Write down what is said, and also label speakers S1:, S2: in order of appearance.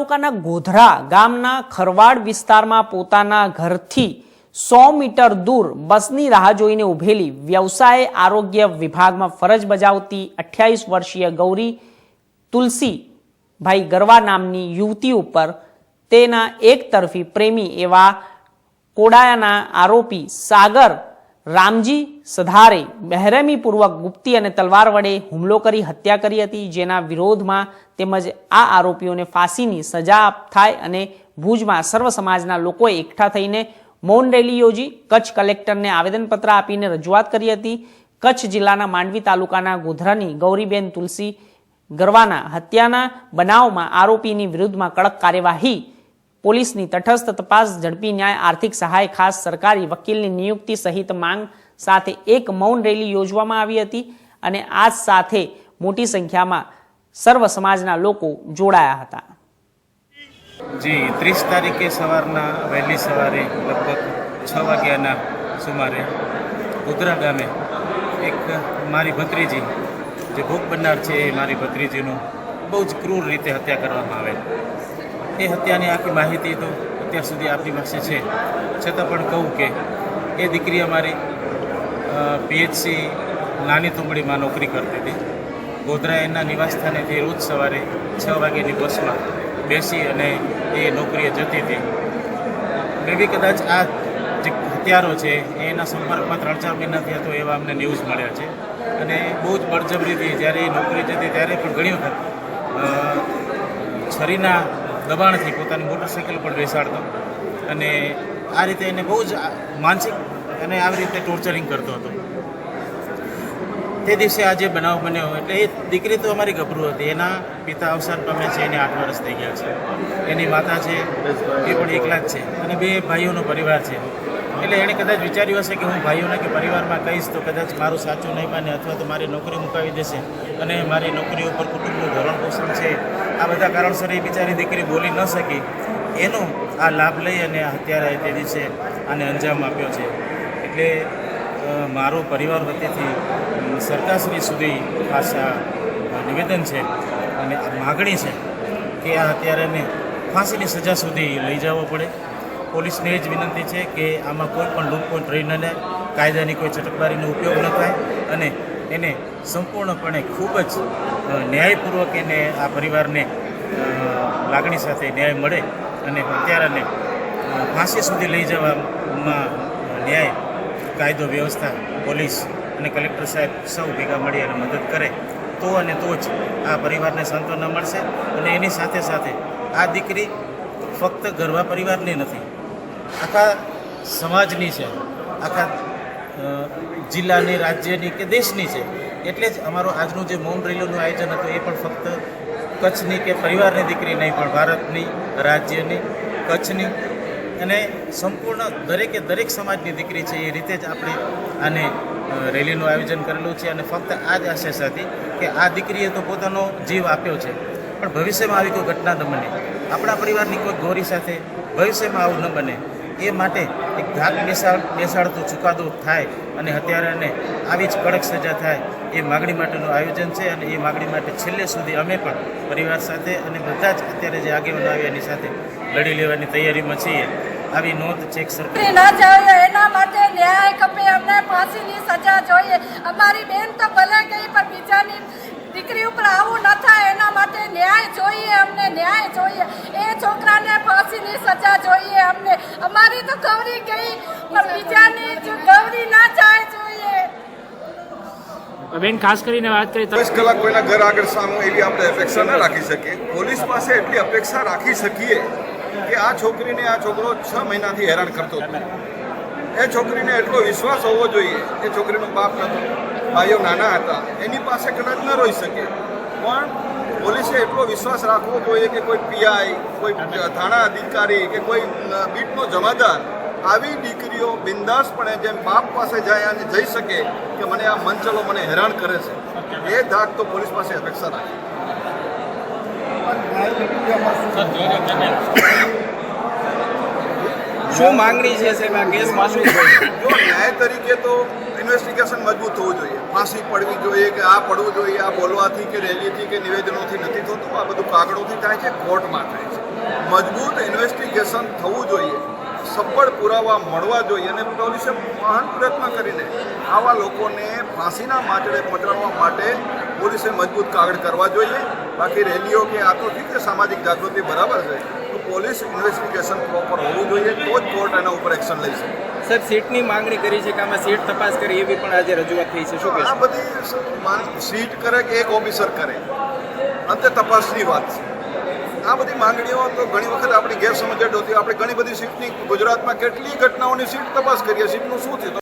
S1: તાલુકાના ગોધરા ગામના ખરવાડ વિસ્તારમાં પોતાના ઘરથી સો મીટર દૂર બસની રાહ જોઈને ઉભેલી વ્યવસાય આરોગ્ય વિભાગમાં ફરજ બજાવતી અઠ્યાવીસ વર્ષીય ગૌરી તુલસીભાઈ ગરવા નામની યુવતી ઉપર તેના એક તરફી પ્રેમી એવા કોડાયાના આરોપી સાગર રામજી સધારે બહેરમીપૂર્વક ગુપ્તી અને તલવાર વડે હુમલો કરી હત્યા કરી હતી, જેના વિરોધમાં તેમજ આ આરોપીઓને ફાંસીની સજા થાય અને ભુજમાં સર્વ સમાજના લોકોએ એકઠા થઈને મૌન રેલી યોજી, કચ્છ કલેક્ટરને આવેદનપત્ર આપીને રજૂઆત કરી હતી. કચ્છ જિલ્લાના માંડવી તાલુકાના ગોધરાની ગૌરીબેન તુલસી ગરવાના હત્યાના બનાવમાં આરોપીની વિરુદ્ધમાં કડક કાર્યવાહી પોલીસની તટસ્થ તપાસ ઝડપી ન્યાય, આર્થિક સહાય, ખાસ સરકારી વકીલની નિયુક્તિ સહિત માંગ સાથે એક મૌન રેલી યોજવામાં આવી હતી અને આ સાથે મોટી સંખ્યામાં સર્વ સમાજના લોકો જોડાયા હતા.
S2: જી, ત્રીસ તારીખે સવારના વહેલી સવારે લગભગ છ વાગ્યાના સુમારે ગોધરા ગામે એક મારી ભત્રીજી, જે ભોગ બનનાર છે, એ મારી ભત્રીજીનું બહુ જ ક્રૂર રીતે હત્યા કરવામાં આવેલ. એ હત્યાની આખી માહિતી તો અત્યાર સુધી આપણી પાસે છે. છતાં પણ કહું કે એ દીકરી અમારી પીએચસી નાની તુંબડીમાં નોકરી કરતી હતી. ગોધરા એના નિવાસસ્થાનેથી રોજ સવારે છ વાગ્યાની બસમાં બેસી અને એ નોકરીએ જતી હતી. મે કદાચ આ જે હત્યારો છે, એના સંપર્કમાં ત્રણ ચાર મહિનાથી હતો એવા અમને ન્યૂઝ મળ્યા છે. અને બહુ જ બળજબરીથી જ્યારે એ નોકરી જતી, ત્યારે પણ ઘણી વખત છરીના દબાણથી પોતાની મોટરસાઇકલ પર બેસાડતો અને આ રીતે એને બહુ જ માનસિક અને આવી રીતે ટોર્ચરિંગ કરતો હતો. તે દિવસે આજે બનાવ બન્યો એટલે એ દીકરી તો અમારી ગભરું હતી. એના પિતા અવસાન પામે છે, એને આઠ વર્ષ થઈ ગયા છે. એની માતા છે, એ પણ એકલા જ છે અને બે ભાઈઓનો પરિવાર છે. એટલે એણે કદાચ વિચાર્યું હશે કે હું ભાઈઓને કે પરિવારમાં કહીશ, તો કદાચ મારું સાચું નહીં માને અથવા તો મારી નોકરી મુકાવી દેશે અને મારી નોકરી ઉપર કુટુંબનું ધોરણ પોષણ છે. આ બધા કારણસર એ બિચારી દીકરી બોલી ન શકી. એનો આ લાભ લઈ અને અત્યારે તે દિવસે આને અંજામ આપ્યો છે. એટલે મારો પરિવાર વતીથી સરકારશ્રી સુધી ખાસ નિવેદન છે અને માગણી છે કે આ હત્યારાને ફાંસીની સજા સુધી લઈ જવો પડે. પોલીસને એ જ વિનંતી છે કે આમાં કોઈ પણ લૂંટપોટ રહી ન કાયદાની કોઈ છટકબારીનો ઉપયોગ ન થાય અને એને સંપૂર્ણપણે ખૂબ જ ન્યાયપૂર્વક એને આ પરિવારને લાગણી સાથે ન્યાય મળે અને હત્યારાને ફાંસી સુધી લઈ જવામાં ન્યાય, કાયદો, વ્યવસ્થા, પોલીસ અને કલેક્ટર સાહેબ સૌ ભેગા મળી અને મદદ કરે તો અને તો જ આ પરિવારને સાંત્વના મળશે અને એની સાથે સાથે આ દીકરી ફક્ત ગરવા પરિવારની નથી આખા સમાજની છે, આખા જિલ્લાની, રાજ્યની કે દેશની છે, એટલે જ અમારું આજનું જે મૌન રેલીનું આયોજન હતું એ પણ ફક્ત કચ્છની કે પરિવારની દીકરી નહીં, પણ ભારતની, રાજ્યની, કચ્છની અને સંપૂર્ણ દરેકે દરેક સમાજની દીકરી છે એ રીતે જ આપણે આને રેલીનું આયોજન કરેલું છે અને ફક્ત આ જ આશય સાથે કે આ દીકરીએ તો પોતાનો જીવ આપ્યો છે, પણ ભવિષ્યમાં આવી કોઈ ઘટના ન બને. આપણા પરિવારની કોઈ ગોરી સાથે ભવિષ્યમાં આવું ન બને. એ માટે એક ઘાત બેસાડ બેસાડતો ચુકાદો થાય અને હત્યારાને આવી જ કડક સજા થાય એ માગણી માટેનું આયોજન છે અને એ માગણી માટે છેલ્લે સુધી અમે પણ પરિવાર સાથે અને બધા જ અત્યારે જે આગેવાનો આવ્યા એની સાથે લડી લેવાની તૈયારીમાં છીએ. આવી નોંધ ચેક સરકાર
S3: ના એના માટે ન્યાય કપે અમને ફાંસીની સજા જોઈએ અમારી બેન તો ભલે ગઈ પણ બીજાની દીકરી ઉપર આવું ન થાય એના માટે ન્યાય જોઈએ અમને ન્યાય જોઈએ એ છોકરાને ફાંસીની સજા જોઈએ અમને અમારી તો ગૌરી ગઈ પણ બીજાને જો ગૌરી ના જાય જોઈએ.
S4: બેન ખાસ કરીને વાત કરીએ તો
S5: ચોવીસ કલાક કોઈના ઘર આગળ સામે એવી આપણે અપેક્ષા ન રાખી શકીએ. પોલીસ પાસે એટલી અપેક્ષા રાખી શકીએ કે આ છોકરીને આ છોકરો છ મહિનાથી હેરાન કરતો હતો. એ છોકરીને એટલો વિશ્વાસ હોવો જોઈએ. એ છોકરીનો બાપ નતો ભાઈઓ નાના હતા. એની પાસે કદાચ ન રહી શકે. પણ પોલીસે એટલો વિશ્વાસ રાખવો જોઈએ કે કોઈ પીઆઈ કોઈ થાણા અધિકારી કે કોઈ બીટનો જમાદાર આવી દીકરીઓ બિંદાસપણે જેમ બાપ પાસે જાય અને જઈ શકે કે મને આ મંચલો મને હેરાન કરે છે એ ધાક તો પોલીસ પાસે અપેક્ષા રાખે.
S6: શું માંગણી છે સાહેબ? આ કેસમાં શું
S5: જો ન્યાય તરીકે તો ઇન્વેસ્ટિગેશન મજબૂત થવું જોઈએ. ફાંસી પડવી જોઈએ કે આ પડવું જોઈએ આ બોલવાથી કે રેલીથી કે નિવેદનોથી નથી થતું. આ બધું કાગળોથી થાય છે કોર્ટમાં થાય છે. મજબૂત ઇન્વેસ્ટિગેશન થવું જોઈએ. સફળ પુરાવા મળવા જોઈએ અને પોલીસે મહાન પ્રયત્ન કરીને આવા લોકોને ફાંસીના માચડે પહોંચાડવા માટે પોલીસે મજબૂત કાગળ કરવા જોઈએ. બાકી રેલીઓ કે આ તો ઠીક છે સામાજિક જાગૃતિ બરાબર છે તો પોલીસ ઇન્વેસ્ટિગેશન પ્રોપર હોવું જોઈએ તો જ કોર્ટ એના ઉપર એક્શન લઈ શકે.
S6: સર સીટની માંગણી કરી છે કે આમાં સીટ તપાસ કરી એવી પણ આજે રજૂઆત થઈ છે. શું
S5: આ બધી સીટ કરે કે એક ઓફિસર કરે? અંતે તપાસની વાત છે. આ બધી માંગણીઓ તો ઘણી વખત આપણી ગેરસમજ હોતી આપણે ઘણી બધી સીટની ગુજરાતમાં કેટલી ઘટનાઓની સીટ તપાસ કરીએ સીટનું શું થયું